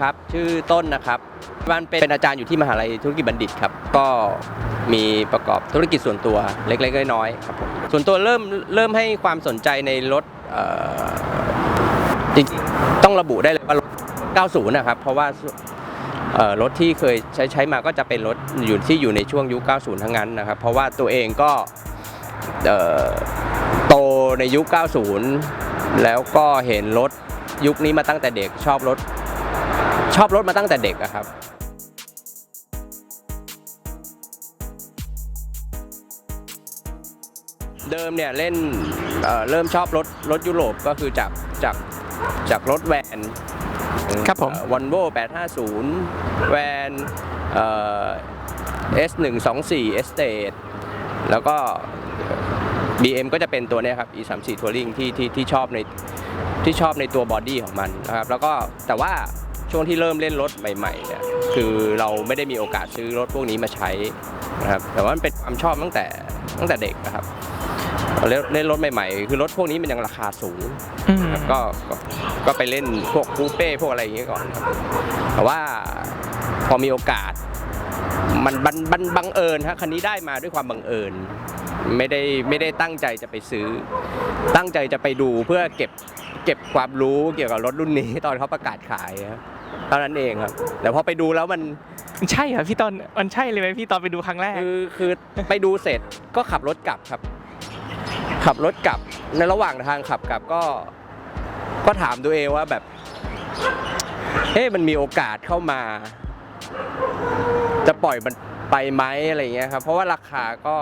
ครับ ชื่อต้นนะครับบ้านเป็นอาจารย์อยู่ที่มหาลัยธุรกิจบัณฑิตครับ ก็มีประกอบธุรกิจส่วนตัวเล็กๆน้อยๆครับผมส่วนตัวเริ่มเริ่มให้ความสนใจในรถจริงๆต้องระบุได้เลยว่ารถ 90 นะครับ เพราะว่ารถที่เคยใช้ใช้มาก็จะเป็นรถอยู่ที่อยู่ในช่วงยุค 90 ทั้งนั้นนะครับ เพราะว่าตัวเองก็โตในยุค 90 แล้วก็เห็นรถยุคนี้มาตั้งแต่เด็กชอบรถ ชอบรถมาตั้งแต่เด็กอะครับเดิมเนี่ยเล่นเอ่อเริ่มชอบรถรถยุโรปก็คือจากจากจากรถแวนครับผมวอลโว่850 แวนเอ่อ S124 Estate แล้วก็ BM ก็จะเป็นตัวเนี้ยครับ E34 Touring ที่ที่ที่ชอบในที่ชอบในตัวบอดี้ของมันนะครับ แล้วก็แต่ว่า ช่วงที่เริ่มเล่นรถใหม่ๆเนี่ยคือเราไม่ได้มีโอกาสซื้อรถพวกนี้มาใช้นะครับแต่ว่ามันเป็นความชอบตั้งแต่ตั้งแต่เด็กนะครับเล่นเล่นรถใหม่ๆ คือรถพวกนี้มันยังราคาสูงอืมครับก็ก็ก็ไปเล่นพวกคูเป้พวกอะไรอย่างเงี้ยก่อนครับแต่ว่าพอมีโอกาส มันบันบันบังเอิญฮะคันนี้ได้มาด้วยความบังเอิญ ไม่ได้ไม่ได้ตั้งใจจะไปซื้อ ตั้งใจจะไปดูเพื่อเก็บเก็บความรู้เกี่ยวกับรถรุ่นนี้ตอนเขาประกาศขายครับ เท่านั้นเองครับ แต่พอไปดูแล้วมันใช่เหรอพี่ต้นมันใช่เลยไหมพี่ตอนไปดูครั้งแรก คือคือไปดูเสร็จก็ขับรถกลับครับ ขับรถกลับในระหว่างทางขับกลับก็ ก็ถามตัวเองว่าแบบเฮ้มันมีโอกาสเข้ามา จะปล่อยมันไปไหมอะไรอย่างเงี้ยครับ เพราะว่าราคาก็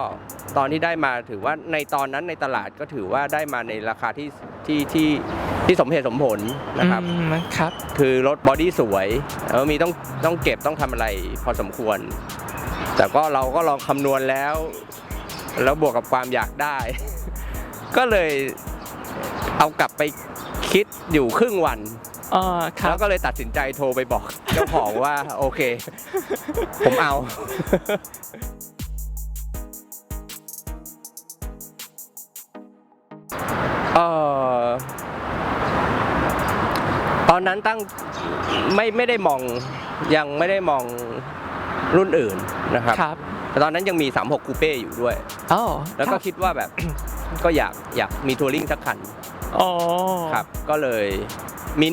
ตอนที่ได้มาถือว่าในตอนนั้นในตลาดก็ถือว่าได้มาในราคาที่ที่ที่ ที่สมเหตุสมผลนะครับ อืมครับ คือรถบอดี้สวยแล้วมีต้องต้องเก็บต้องทำอะไรพอสมควร แต่ก็เราก็ลองคำนวณแล้ว แล้วบวกกับความอยากได้ ก็เลยเอากลับไปคิดอยู่ครึ่งวันอ๋อครัแล้บ วก็เลยตัดสินใจโทรไปบอก เจ้าของว่า โอเค ผมเอา เออ ตอนนั้นตั้งไม่ไม่ได้มองยังไม่ได้มองรุ่นอื่นนะครับครับแต่ตอนนั้นยังมี 36 คูเป้อยู่ด้วย อ๋อแล้วก็รับคิดว่าแบบ ก็อยากอยากมีทัวริงสักคันอ๋อครับ ก็เลยมี 124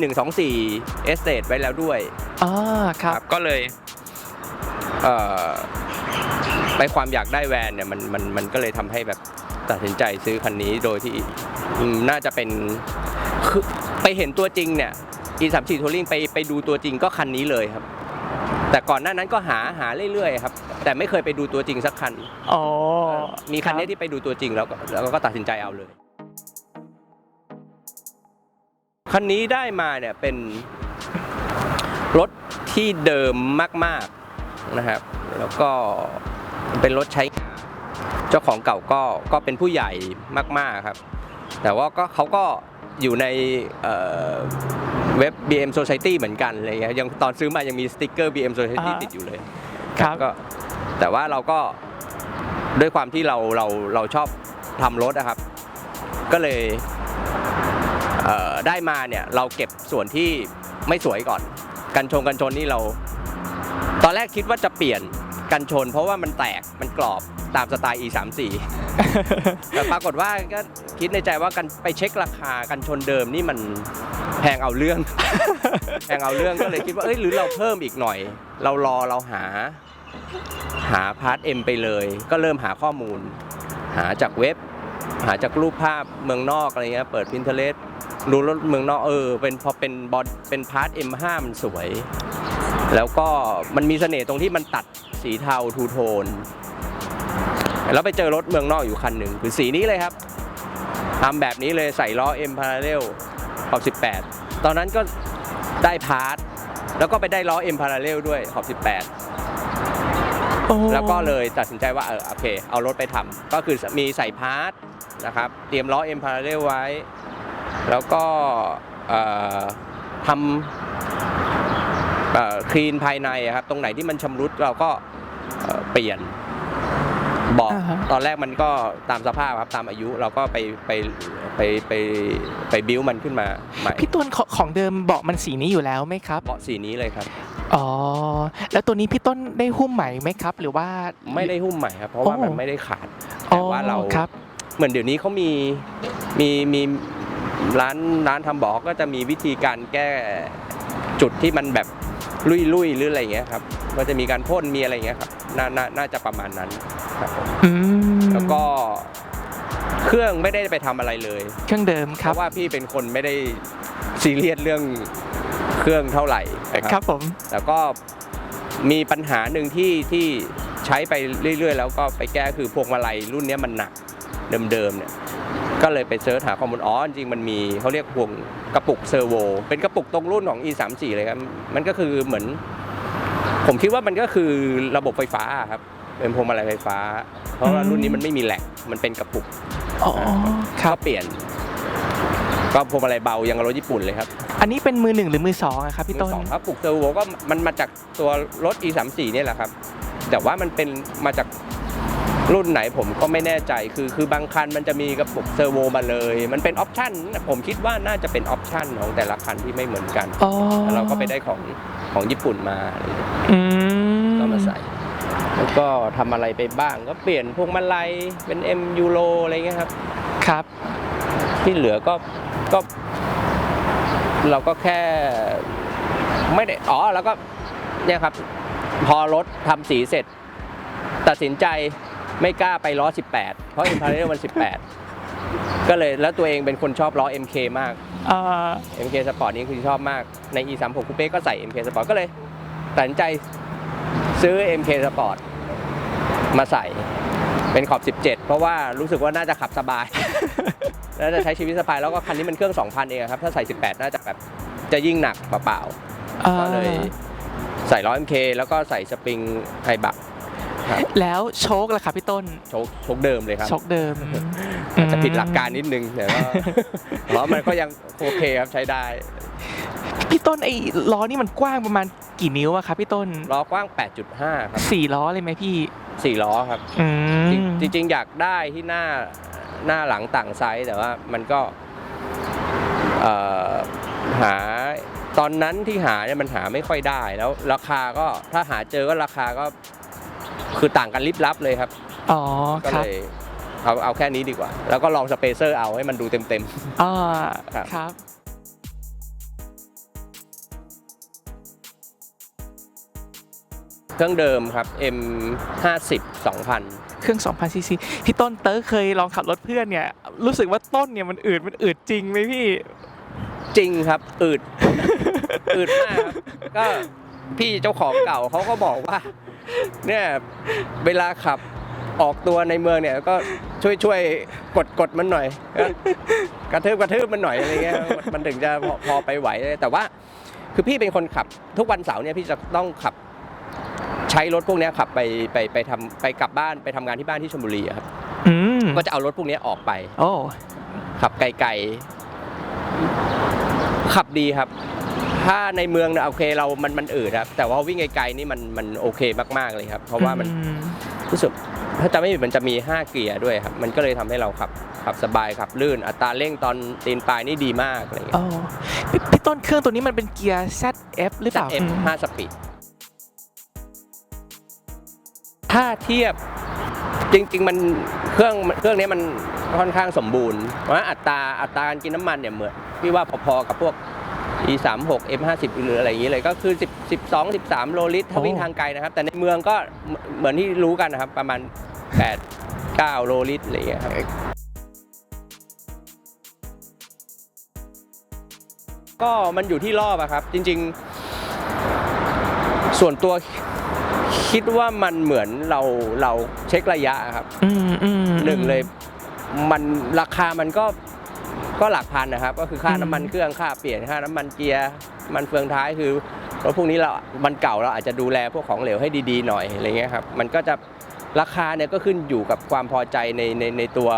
e s t a t e ไว้แล้วด้วยอ๋อครับ ก็เลยเอ่อไปความอยากได้แวนเนี่ยมันมันมันก็เลยทำให้แบบตัดสินใจซื้อคันนี้โดยที่อืมน่าจะเป็นคือไปเห็นตัวจริงเนี่ย e 3 4 touring ไปไปดูตัวจริงก็คันนี้เลยครับ แต่ก่อนหน้านั้นก็หาหาเรื่อยๆครับ แต่ไม่เคยไปดูตัวจริงสักคัน อ๋อมีคันนี้รับที่ไปดูตัวจริงแล้วก็แล้วก็ตัดสินใจเอาเลย คันนี้ได้มาเนี่ยเป็นรถที่เดิมมาก ๆนะครับ แล้วก็เป็นรถใช้งานเจ้าของเก่าก็ก็เป็นผู้ใหญ่มาก ๆครับ แต่ว่าก็เขาก็อยู่ใน เอ่อเว็บ BM Society เหมือนกันอะไรเงี้ยยังตอนซื้อมายังมีสติกเกอร์ BM Society อ่าฮะติดอยู่เลยครับก็แต่ว่าเราก็ด้วยความที่เราเราเราชอบทำรถนะครับ ก็เลยเอ่อได้มาเนี่ยเราเก็บส่วนที่ไม่สวยก่อน กันชงกันชนนี่เรา ตอนแรกคิดว่าจะเปลี่ยนกันชน เพราะว่ามันแตกมันกรอบตามสไตล์ E 3 4แต่ปรากฏว่าก็คิดในใจว่ากันไปเช็คราคากันชนเดิมนี่มัน แพงเอาเรื่อง แพงเอาเรื่องก็เลยคิดว่าเอ้ยหรือเราเพิ่มอีกหน่อย เรารอเราหา หาพาร์ทเอ็มไปเลย ก็เริ่มหาข้อมูล หาจากเว็บ หาจากรูปภาพเมืองนอกอะไรเงี้ยเปิด Pinterest ดูรถเมืองนอกเออเป็นพอเป็นบอลเป็นพาร์ท M5 มันสวย แล้วก็มันมีเสน่ห์ตรงที่มันตัดสีเทาทูโทน แล้วไปเจอรถเมืองนอกอยู่คันหนึ่งคือสีนี้เลยครับทำแบบนี้เลยใส่ล้อ M Parallel ขอบ 18 ตอนนั้นก็ได้พาร์ทแล้วก็ไปได้ล้อ M Parallel ด้วยขอบ 18โอ้แล้วก็เลยตัดสินใจว่าเออโอเค เอารถไปทำก็คือมีใส่พาร์ทนะครับ เตรียมล้อ M Parallel ไว้ แล้วก็เอ่อทำคลีนภายในอะครับ ตรงไหนที่มันชำรุดเราก็เอ่อเปลี่ยน เบอกอ่าฮะ ตอนแรกมันก็ตามสภาพครับตามอายุเราก็ไปไปไปไปไปบิ้วมันขึ้นมาใหม่พี่ต้นของของเดิมเบาะมันสีนี้อยู่แล้วไหมครับ เบาะสีนี้เลยครับ อ๋อ แล้วตัวนี้พี่ต้นได้หุ้มใหม่ไหมครับ หรือว่า ไม่ได้หุ้มใหม่ครับ เพราะว่าโอ้ มันไม่ได้ขาด อ๋อแต่ว่าเรา ครับ เหมือนเดี๋ยวนี้เขามีมีมีร้านร้านทำเบอกก็จะมีวิธีการแก้จุดที่มันแบบ ลุยลุยๆหรืออะไรอย่างเงี้ยครับก็จะมีการพ่นมีอะไรอย่างเงี้ยครับนาน่าน่าจะประมาณนั้นครับผมอืมแล้วก็เครื่องไม่ได้ไปทำอะไรเลย เครื่องเดิมเพครับราะว่าพี่เป็นคนไม่ได้ซีเรียสเรื่องเครื่องเท่าไหร่นะคครัรับบผมแล้วก็มีปัญหาหนึ่งที่ที่ใช้ไปเรื่อย ๆ แล้วก็ไปแก้คือพวงมาลัยรุ่นเนี้ยมันหนักเดิมๆเนี่ยก็เลยไปเซิร์ชหาข้อมูลอ๋อจริงๆมันมีเขาเรียกพวง กระปุกเซอร์โว เป็นกระปุกตรงรุ่นของ e 3 4 เลยครับ มันก็คือเหมือน ผมคิดว่ามันก็คือระบบไฟฟ้าครับ เป็นพวงมาลัยไฟฟ้า เพราะว่ารุ่นนี้มันไม่มีแหลก มันเป็นกระปุกอ๋อครัก็บเปลี่ยน ก็พวงมาลัยเบายังกับรถญี่ปุ่นเลยครับ อันนี้เป็นมือหนึ่งหรือมือสองอะครับพี่มืต้อนสองครับปลุกเซอร์โวก็มันมาจากตัวรถ e 3 4 เนี่ยแหละครับ แต่ว่ามันเป็นมาจาก รุ่นไหนผมก็ไม่แน่ใจคือคือบางคันมันจะมีกระปุกเซอร์โวมาเลย มันเป็นออปชั่นผมคิดว่าน่าจะเป็นออปชั่นของแต่ละคันที่ไม่เหมือนกันอ๋อแล้วเราก็ไปได้ของของญี่ปุ่นมาอะไรอย่างเงี้ยอืมก็มาใส่ แล้วก็ทำอะไรไปบ้างก็เปลี่ยนพวงมาลัยเป็น M ยูโรอะไรเงี้ยครับ ครับ ที่เหลือก็ก็ เราก็แค่ไม่ได้อ๋อแล้วก็เนี่ยครับ พอรถทำสีเสร็จ ตัดสินใจ ไม่กล้าไปล้อ 18 เพราะ Imperial มัน 18 ก็เลยแล้วตัวเองเป็นคนชอบล้อ MK มากเอ่อ MK Sport นี่คือชอบมากใน E 3 6 Coupe ก็ใส่ MK Sport ก็เลยตัดสินใจซื้อ MK Sport มาใส่เป็นขอบ 17 เพราะว่ารู้สึกว่าน่าจะขับสบาย น่าจะใช้ชีวิตสบายแล้วก็คันนี้มันเครื่อง 2,000 เองครับ ถ้าใส่ 18 น่าจะแบบจะยิ่งหนักเปล่าๆ ก็เลยใส่ล้อ MK แล้วก็ใส่สปริงไฮบัก แล้วโชคล่ะครับพี่ต้น โชคโชคเดิมเลยครับโชคเดิมอาจจะผิดหลักการนิดนึงแต่ว่าล้อมันก็ยังโอเคครับใช้ได้ พี่ต้นไอ้ล้อนี่มันกว้างประมาณกี่นิ้วอะครับพี่ต้นล้อกว้าง 8.5 ครับสี่ล้อเลยไหมพี่4ล้อครับ อืมจริงจริงๆอยากได้ที่หน้าหน้าหลังต่างไซส์แต่ว่ามันก็เอ่อหาตอนนั้นที่หาเนี่ยมันหาไม่ค่อยได้แล้วราคาก็ถ้าหาเจอก็ราคาก็ คือต่างกันลิบลับเลยครับ อ๋อก็ครับเลยเอาเอาแค่นี้ดีกว่า แล้วก็ลองสเปเซอร์เอาให้มันดูเต็มอ่าครับ ครับๆเครื่องเดิมครับ M 50 2000 เครื่อง2,000ซีซีพี่ต้นเต๋อเคยลองขับรถเพื่อนเนี่ย รู้สึกว่าต้นเนี่ยมันอืดมันอืดจริงไหมพี่ จริงครับ อืด อืดมากครับก็พี่เจ้าของเก่าเขาก็บอกว่า เนี่ยเวลาขับออกตัวในเมืองเนี่ยก็ช่วยช่วยกดกดมันหน่อยก็กระทืบกระทืบมันหน่อยอะไรเงี้ยมันมันถึงจะพอพอไปไหวแต่ว่า คือพี่เป็นคนขับ ทุกวันเสาร์เนี่ยพี่จะต้องขับ ใช้รถพวกเนี้ยขับไปไปไปทำไปกลับบ้านไปทำงานที่บ้านที่ชลบุรีอะครับอืมก็จะเอารถพวกเนี้ยออกไปโอ้ขับไกลๆขับดีครับ ถ้าในเมืองเนี่ยโอเคเรามันมันอืดครับ แต่ว่าวิ่งไกลๆนี่มันมันโอเคมากๆเลยครับ เพราะว่ามันอืมรู้สึกถ้าจะไม่ผิดมันจะมี 5 เกียร์ด้วยครับ มันก็เลยทำให้เราขับขับสบายขับลื่น อัตราเร่งตอนตีนปลายนี่ดีมากอะไรเงี้โอ้ยพี่พี่ต้นเครื่องตัวนี้มันเป็นเกียร์ ZF หรือเปล่าเอฟห้าสปีดถ้าเทียบจริงๆมันเครื่องเครื่องนี้มันค่อนข้างสมบูรณ์เพราะว่าอัตราอัตราการกินน้ำมันเนี่ยเหมือนพี่ว่าพอๆกับพวก e 3 6 f 5 0 หรืออะไรอย่างนี้เลยก็คือ 10 12 13 โลลิตรถ้าวิ่งทางไกลนะครับ แต่ในเมืองก็เหมือนที่รู้กันนะครับ ประมาณ 8 9 โลลิตรอะไรอย่างเงี้ยครับก็มันอยู่ที่รอบอะครับ จริง ๆ ส่วนตัวคิดว่ามันเหมือนเราเราเช็คระยะครับอืมอืมหนึ่งเลย มันราคามันก็ ก็หลักพันนะครับ ก็คือค่าอืมน้ำมันเครื่องค่าเปลี่ยนค่าน้ำมันเกียร์มันเฟืองท้ายคือรถพวกนี้เรา มันเก่าเราอาจจะดูแลพวกของเหลวให้ดีๆหน่อยอะไรเงี้ยครับ มันก็จะราคาเนี่ยก็ขึ้นอยู่กับความพอใจในในในตัว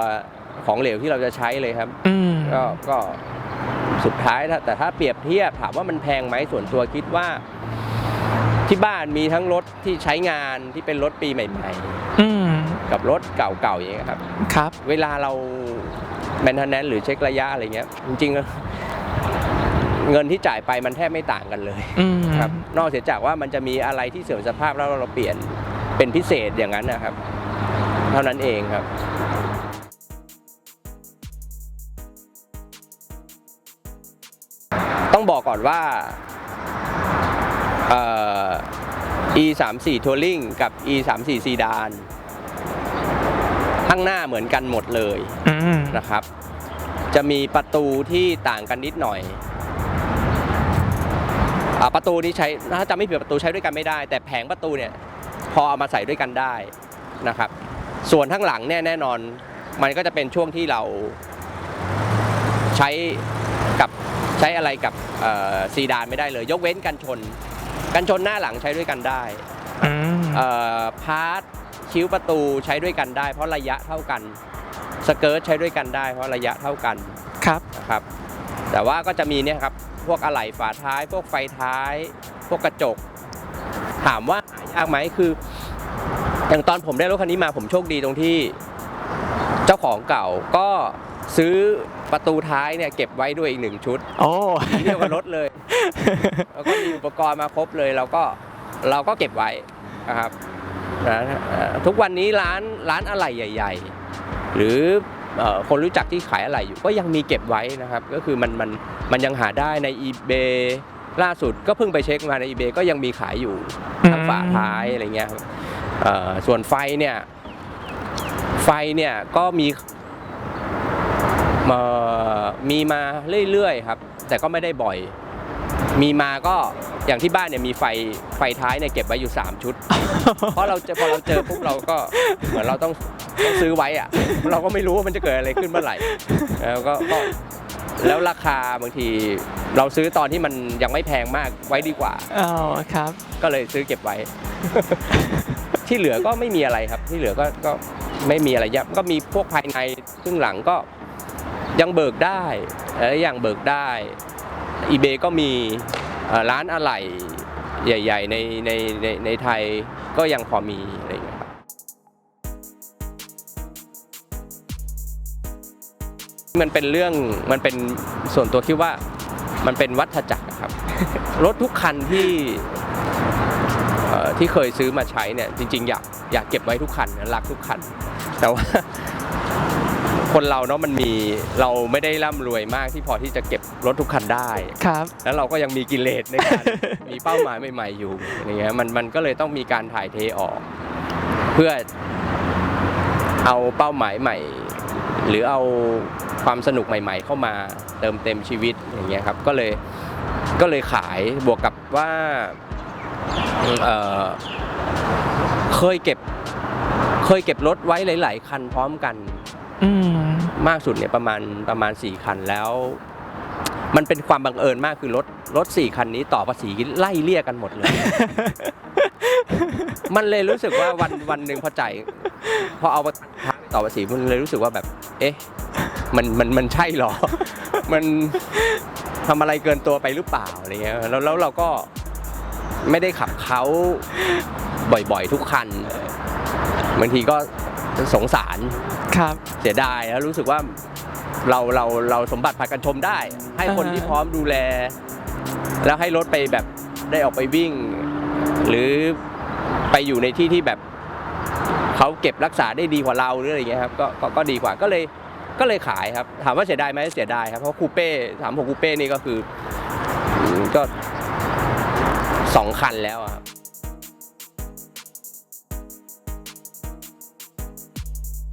ของเหลวที่เราจะใช้เลยครับอืมก็ก็สุดท้ายถ้าแต่ถ้าเปรียบเทียบถามว่ามันแพงไหมส่วนตัวคิดว่า ที่บ้านมีทั้งรถที่ใช้งานที่เป็นรถปีใหม่อืมกับรถเก่าๆอย่างเงี้ยครับ ครับ เวลาเรา แมนเทนแนนหรือเช็คระยะอะไรเงี้ย จริงๆแล้วเงินที่จ่ายไปมันแทบไม่ต่างกันเลยอืมครับ นอกเสียจากว่ามันจะมีอะไรที่เสื่อมสภาพแล้วเราเปลี่ยนเป็นพิเศษอย่างนั้นนะครับ เท่านั้นเองครับต้องบอกก่อนว่าเอ่อ e 3 4 Touring กับ e 3 4 Sedan ข้างหน้าเหมือนกันหมดเลยอืมนะครับ จะมีประตูที่ต่างกันนิดหน่อยอาประตูนี้ใช้ถ้าจำไม่ผิดประตูใช้ด้วยกันไม่ได้ แต่แผงประตูเนี่ยพอเอามาใส่ด้วยกันได้นะครับ ส่วนข้างหลังเนี่ยแน่นอน มันก็จะเป็นช่วงที่เราใช้กับใช้อะไรกับเอ่อซีดานไม่ได้เลย ยกเว้นกันชน กันชนหน้าหลังใช้ด้วยกันได้อืม เอ่อพาร์ท คิ้วประตูใช้ด้วยกันได้ เพราะระยะเท่ากัน สเกิร์ตใช้ด้วยกันได้ เพราะระยะเท่ากันครับนะครับ แต่ว่าก็จะมีเนี่ยครับพวกอะไหล่ฝาท้าย พวกไฟท้าย พวกกระจก ถามว่าหายากไหมคือ อย่างตอนผมได้รถคันนี้มาผมโชคดีตรงที่ เจ้าของเก่าก็ซื้อประตูท้ายเนี่ยเก็บไว้ด้วยอีกหนึ่งชุดโอ้เรียกว่ารถเลย แล้วก็มีอุปกรณ์มาครบเลยเราก็เราก็เก็บไว้นะครับนะเอ่อ ทุกวันนี้ร้านร้านอะไหล่ใหญ่ ๆ หรือเอ่อคนรู้จักที่ขายอะไหล่อยู่ก็ยังมีเก็บไว้นะครับ ก็คือมันมันมันยังหาได้ใน eBay ล่าสุดก็เพิ่งไปเช็คมาใน eBay ก็ยังมีขายอยู่ทั้งฝาท้ายอะไรเงี้ยครับเอ่อส่วนไฟเนี่ยไฟเนี่ยก็มีเอ่อมีมาเรื่อยๆครับ แต่ก็ไม่ได้บ่อย มีมาก็ อย่างที่บ้านเนี่ยมีไฟไฟท้ายเนี่ยเก็บไว้อยู่ 3 ชุด เพราะเราเจอพอเราเจอปุ๊บเราก็เหมือนเราต้องต้องซื้อไว้อะเราก็ไม่รู้ว่ามันจะเกิดอะไรขึ้นเมื่อไหร่แล้วก็ก็แล้วราคาบางทีเราซื้อตอนที่มันยังไม่แพงมากไว้ดีกว่าอ๋อครับ ก็เลยซื้อเก็บไว้ ที่เหลือก็ไม่มีอะไรครับ ที่เหลือก็ก็ไม่มีอะไรเยอะก็มีพวกภายในซึ่งหลังก็ยังเบิกได้และอย่างเบิกได้อีเบก็มีเอ่อ ร้านอะไหล่ใหญ่ ๆ ในในในในไทยก็ยังพอมีอะไรอย่างเงี้ยครับมันเป็นเรื่องมันเป็นส่วนตัวคิดว่ามันเป็นวัฏจักรอะครับ รถทุกคันที่เอ่อที่เคยซื้อมาใช้เนี่ยจริง ๆ อยากอยากเก็บไว้ทุกคันนะรักทุกคัน แต่ว่าคนเราเนาะมันมีเราไม่ได้ร่ำรวยมากที่พอที่จะเก็บ รถทุกคันได้ ครับ แล้วเราก็ยังมีกิเลสในการ มีเป้าหมายใหม่ๆอยู่อย่างเงี้ยมันมันก็เลยต้องมีการถ่ายเทออก เพื่อเอาเป้าหมายใหม่ หรือเอาความสนุกใหม่ ๆ เข้ามาเติมเต็มชีวิตอย่างเงี้ยครับก็เลยก็เลยขายบวกกับว่าเอ่อเคยเก็บ เคยเก็บรถไว้หลาย ๆ คันพร้อมกันอืมมากสุดเนี่ยประมาณประมาณ4คันแล้ว มันเป็นความบังเอิญมากคือรถรถสี่คันนี้ต่อภาษีไล่เลี่ยกันหมดเลย มันเลยรู้สึกว่าวันวันหนึ่งพอจ่ายพอเอามาต่อภาษีมันเลยรู้สึกว่าแบบ เอ๊ะ มันมันมันใช่เหรอ มันทำอะไรเกินตัวไปหรือเปล่าอะไรเงี้ยแล้วแล้วเราก็ไม่ได้ขับเขาบ่อยๆ ทุกคันบางทีก็สงสารครับเสียดายแล้วรู้สึกว่า เราเราเราสมบัติผัดกันชมได้ ให้คนอ่าที่พร้อมดูแล แล้วให้รถไปแบบได้ออกไปวิ่ง หรือไปอยู่ในที่ที่แบบเขาเก็บรักษาได้ดีกว่าเราหรืออะไรเงี้ยครับก็ก็ก็ดีกว่าก็เลยก็เลยขายครับ ถามว่าเสียดายไหมเสียดายครับเพราะคูเป้สามหกคูเป้นี่ก็คืออืมก็สองคันแล้วอะครับ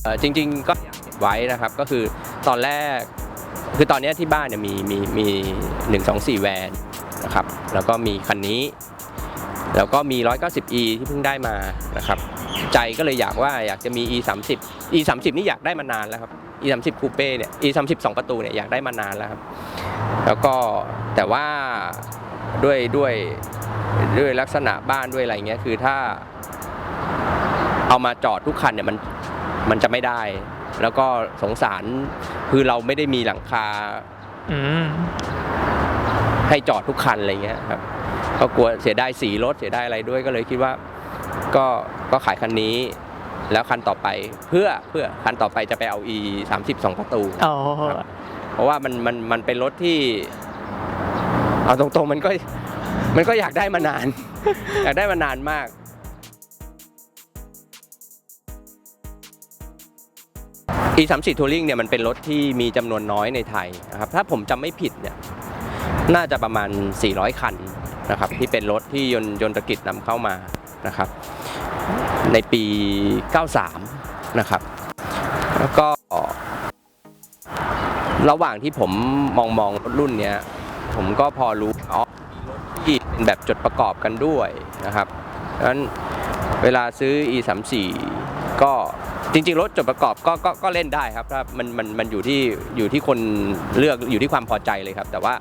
เอ่อจริงๆก็อยากเก็บไว้นะครับก็คือ ตอนแรก คือตอนนี้ที่บ้านเนี่ยมีมีมีหนึ่งสองสี่แวนนะครับ แล้วก็มีคันนี้ แล้วก็มี 190e ที่เพิ่งได้มานะครับ ใจก็เลยอยากว่าอยากจะมี e 3 0 e 3 0นี่อยากได้มานานแล้วครับ e 3 0คูเป้เนี่ย e 3 0 2ประตูเนี่ยอยากได้มานานแล้วครับ แล้วก็แต่ว่าด้วยด้วยด้วยลักษณะบ้านด้วยอะไรเงี้ยคือถ้าเอามาจอดทุกคันเนี่ยมันมันจะไม่ได้ แล้วก็สงสารคือเราไม่ได้มีหลังคาอืมให้จอดทุกคันอะไรเงี้ยครับก็กลัวเสียดายสีรถเสียดายอะไรด้วยก็เลยคิดว่า ก็ก็ขายคันนี้ แล้วคันต่อไปเพื่อเพื่อคันต่อไปจะไปเอา e 3 2ประตูอ๋อเพราะว่ามันมันมันเป็นรถที่ เอาตรงๆมันก็มันก็อยากได้มานาน อยากได้มานานมาก e 3 4 touring เนี่ยมันเป็นรถที่มีจำนวนน้อยในไทยนะครับถ้าผมจำไม่ผิดเนี่ยน่าจะประมาณ 400 คันนะครับที่เป็นรถที่ยนต์ยนต์ตกิจนำเข้ามานะครับในปี 93 นะครับ แล้วก็ระหว่างที่ผมมองมองรถรุ่นเนี้ยผมก็พอรู้อ๋อที่เป็นแบบจดประกอบกันด้วยนะครับเพราะฉะนั้นเวลาซื้อ e 3 4ก็ จริงๆ รถจดประกอบก็ก็ก็เล่นได้ครับถ้ามันมันมันอยู่ที่อยู่ที่คนเลือกอยู่ที่ความพอใจเลยครับ แต่ว่า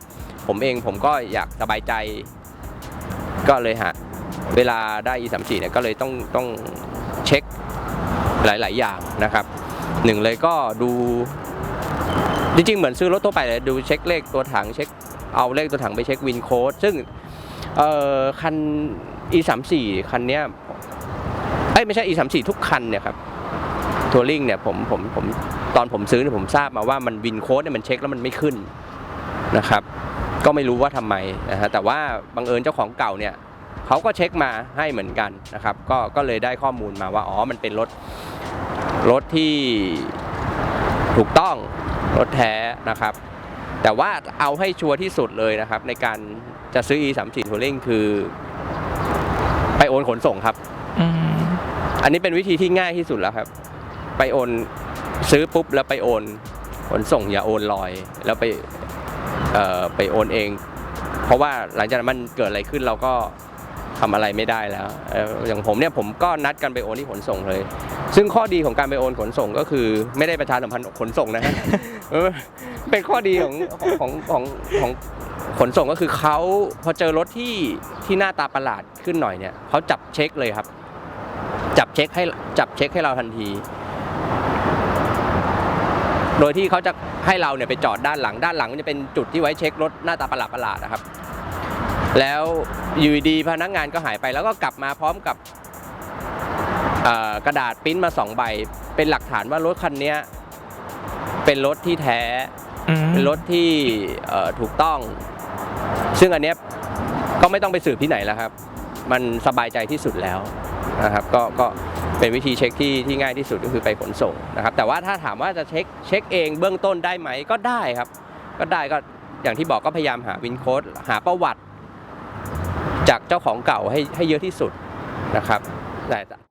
ผมเองผมก็อยากสบายใจ ก็เลยฮะเวลาได้ e 3 4เนี่ยก็เลยต้องต้องเช็คหลาย ๆ อย่างนะครับหนึ่งเลยก็ดู จริง ๆ เหมือนซื้อรถทั่วไปเลยดูเช็คเลขตัวถังเช็คเอาเลขตัวถังไปเช็ควินโค้ดซึ่งเอ่อคัน e 3 4คันเนี้ยเอ้ยไม่ใช่ e 3 4ทุกคันเนี่ยครับ ทัวริงเนี่ยผมผมผมตอนผมซื้อเนี่ยผมทราบมาว่ามันวินโค้ดเนี่ยมันเช็คแล้วมันไม่ขึ้นนะครับก็ไม่รู้ว่าทำไมนะฮะแต่ว่าบังเอิญเจ้าของเก่าเนี่ยเขาก็เช็คมาให้เหมือนกันนะครับก็ก็เลยได้ข้อมูลมาว่าอ๋อมันเป็นรถรถที่ถูกต้องรถแท้นะครับ แต่ว่าเอาให้ชัวร์ที่สุดเลยนะครับ ในการจะซื้อ e 3 4 touring คือ ไปโอนขนส่งครับอืมอันนี้เป็นวิธีที่ง่ายที่สุดแล้วครับ ไปโอนซื้อปุ๊บแล้วไปโอนขนส่งอย่าโอนลอย แล้วไปไปโอนเอง เพราะว่าหลังจากนั้นมันเกิดอะไรขึ้นเราก็ทำอะไรไม่ได้แล้วอย่างผมเนี่ยผมก็นัดกันไปโอนที่ขนส่งเลย ซึ่งข้อดีของการไปโอนขนส่งก็คือไม่ได้ประชาสัมพันธ์ขนส่งนะฮะเออเป็นข้อดีของของของของขนส่งก็คือเขาพอเจอรถที่ที่หน้าตาประหลาดขึ้นหน่อยเนี่ยเขาจับเช็คเลยครับ จับเช็คให้จับเช็คให้เราทันที โดยที่เขาจะให้เราเนี่ยไปจอดด้านหลัง ด้านหลังจะเป็นจุดที่ไว้เช็ครถหน้าตาประหลาดประหลาดๆนะครับ แล้วอยูดีๆพนักงานก็หายไปแล้วก็กลับมาพร้อมกับเอ่อกระดาษปริ้นมาสองใบ เป็นหลักฐานว่ารถคันเนี้ยเป็นรถที่แท้อืมเป็นรถที่เอ่อถูกต้อง ซึ่งอันเนี้ยก็ไม่ต้องไปสืบที่ไหนแล้วครับ มันสบายใจที่สุดแล้วนะครับ ก็ก็ เป็นวิธีเช็คที่ที่ง่ายที่สุดก็คือไปขนส่งนะครับแต่ว่าถ้าถามว่าจะเช็คเช็คเองเบื้องต้นได้ไหมก็ได้ครับ ก็ได้ก็อย่างที่บอกก็พยายามหาวินโค้ดหาประวัติ จากเจ้าของเก่าให้ให้เยอะที่สุดนะครับแต่